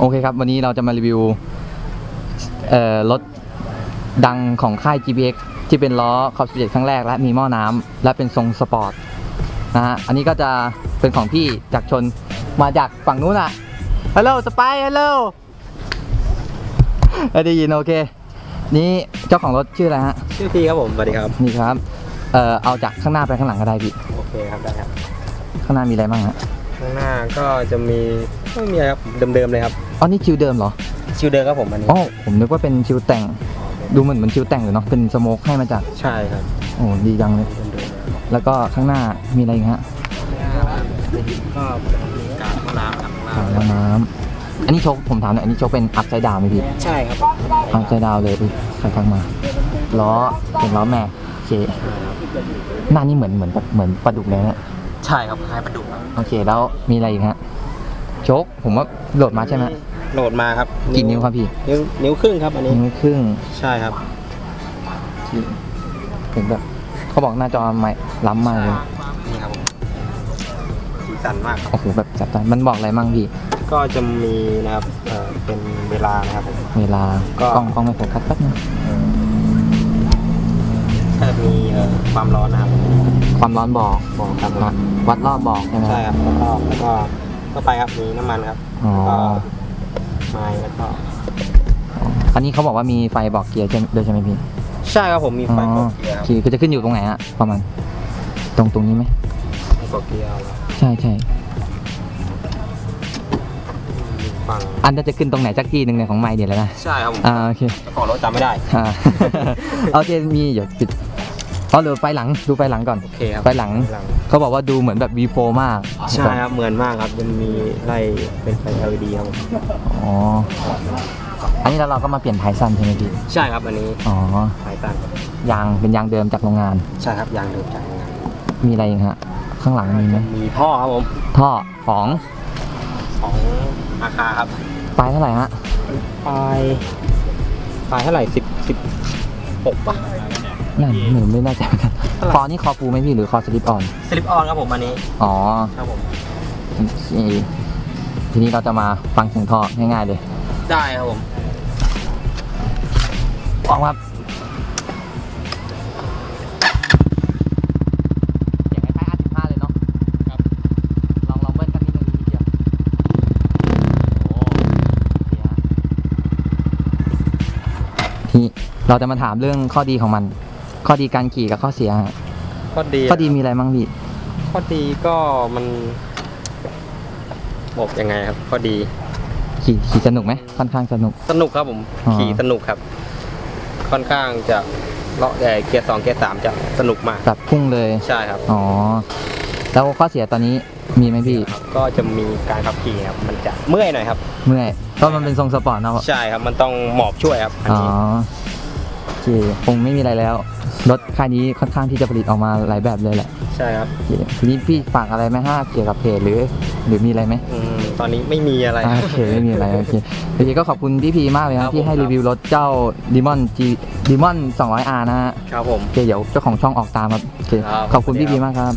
โอเคครับ วันนี้เราจะมารีวิวเอ่อรถดังของค่าย GPX ที่เป็นล้อขอบ17ครั้งแรกและมีหม้อน้ำและเป็นทรงสปอร์ตนะฮะ อันนี้ก็จะเป็นของพี่จากชนมาจากฝั่งนู้นอะฮัลโหลสไปฮัลโหลได้ยินโอเค นี่เจ้าของรถชื่ออะไรฮะ ชื่อพี่ครับผมสวัสดีครับ นี่ครับ เอ่อ เอาจากข้างหน้าไปข้างหลังก็ได้พี่ โอเคครับได้ครับ ข้างหน้ามีอะไรบ้างฮะ ข้างหน้าก็จะมีไม่มีอะไรครับเดิมๆเลยครับ อ๋อนี่คิวเดิมเหรอ ชิวเดิมครับผมอันนี้อ๋อผมนึกว่าเป็นคิวแต่ง ดูเหมือนเหมือนคิวแต่งเลยเนาะเป็นสโมกให้มาจากใช่ครับโอ้ดีจังเลยเดิมแล้วก็ข้างหน้ามีอะไรอีกฮะๆก็มีการห้องน้ำครับข้างถัล่างงน้ำอันนี้โชคผมถามหน่อยอันนี้โชคเป็นอัพไซด์ดาวไหมพี่ใช่ครับอัพไซด์ดาวเลยอุ๊ยใครทักมาล้อเป็นล้อแม็กโอเคหน้านี่เหมือนเหมือนแบบเหมือนปลาดุกเลยนะ ใช่ครับคล้ายปลาดุกครับโอเคแล้วมีอะไรอีกฮะโชคผมว่าโหลดมาใช่ไหม โหลดมาครับกี่นิ้วครับพี่นิ้วนิ้วครึ่งครับอันนี้นิ้วครึ่งใช่ครับที่เห็นแบบเขาบอกหน้าจอไม่ล้ำมากเลยนี่ครับผมสีสันมากครับโอ้โหแบบจัดจ้านมันบอกอะไรมั่งพี่ ก็จะมีนะครับเอ่อเป็นเวลานะครับผมเวลาก็กล้องกล้องไม่โฟกัสแป๊บนึงก็จะมีเอ่อความร้อนนะครับความร้อนบอกบอกครับผมวัดวัดรอบบอกใช่ไหมใช่ครับแล้วก็แล้วก็ก็ไปครับมีน้ำมันครับอ๋อแล้วก็ ไม้แล้วก็อันนี้เขาบอกว่ามีไฟบอกเกียร์ใช่ด้วยใช่ไหมพี่ใช่ครับผมมีไฟอ๋กอดเกียร์ครับคือคือจะขึ้นอยู่ตรงไหนอะประมาณตรงตรงนี้ไหมไฟกดเกียร์แล้วใช่ใช่มีฟังอันนั้นจะขึ้นตรงไหนสักที่หนึ่งในยของไมค์เดี๋ยวแล้วนะใช่ครับผมอ่าโอเคเจ้าของรถจำไม่ได้อ่าโอเคมีเดี๋ยวปิด อ๋อเดี๋ยวไฟหลังดูไฟหลังก่อนโอเคครับไฟหลัง เขาบอกว่าดูเหมือนแบบ V4 มากใช่ครับ เหมือนมากครับจะมีไล่เป็นไฟ LED ครับผมอ๋ออันนี้แล้วเราก็มาเปลี่ยนท้ายสั้นใช่ไหมพี่ใช่ครับ อันนี้อ๋อสายตันยางเป็นยางเดิมจากโรงงาน ใช่ครับยางเดิมจากโรงงานมีอะไรอีกฮะข้างหลังมีไหมมีท่อครับผมท่อของของอาคาครับปลายเท่าไหร่ฮะปลายปลายเท่าไหร่สิบสิบหกป่ะ นั่นหนูไม่แน่ใจเหมือนกันเท่าไหร่คอนี่คอฟูไหมพี่หรือคอสลิปออนสลิปออนครับผมอันนี้ อ๋อ ครับผมโอเคทีนี้เราจะมาฟังเสียงท่อง่ายๆเลย ได้ครับผมออกครับเสียงคล้ายๆ R15 เลยเนาะครับลองลองเบิ้ลกันนิดนึงนิดเดียวโอ้เดี๋ยวทีนี้เราจะมาถามเรื่องข้อดีของมัน ข้อดีการขี่กับข้อเสียฮะข้อดีข้อดีมีอะไรบ้างพี่ ข้อดีก็มันบอกยังไงครับ ข้อดี ขี่ขี่สนุกไหมค่อนข้างสนุก สนุกครับผม อ๋อ ขี่สนุกครับ ค่อนข้างจะเลาะแต่เกียร์สองเกียร์สามจะสนุกมาก แบบพุ่งเลย ใช่ครับ อ๋อ แล้วข้อเสียตอนนี้มีไหมพี่ ก็จะมีการขับขี่ครับ มันจะเมื่อยหน่อยครับ เมื่อยเพราะมันเป็นทรงสปอร์ตเนาะ ใช่ครับ มันต้องหมอบช่วยครับอันอ๋อ นี้โอ เคคงไม่มีอะไรแล้วรถค่ายนี้ค่อนข้างที่จะผลิตออกมาหลายแบบเลยแหละใช่ครับ โอเคทีนี้พี่ฝากอะไรไหมฮะเกี่ยวกับเพจหรือ หรือมีอะไรไหมอืมตอนนี้ไม่มีอะไร อ่าโอเคไม่มีอะไรโอเคโอเคก็ขอบคุณพี่พีมากเลยครันะบที่ให้ผมครับรีวิวรถเจ้า Demon G Demon 200R นะฮะครับผม โอเคเดี๋ยวเจ้าของช่องออกตามครับโอเคครับ ขอบคุณพี่พีสวัสดีครับมากครับ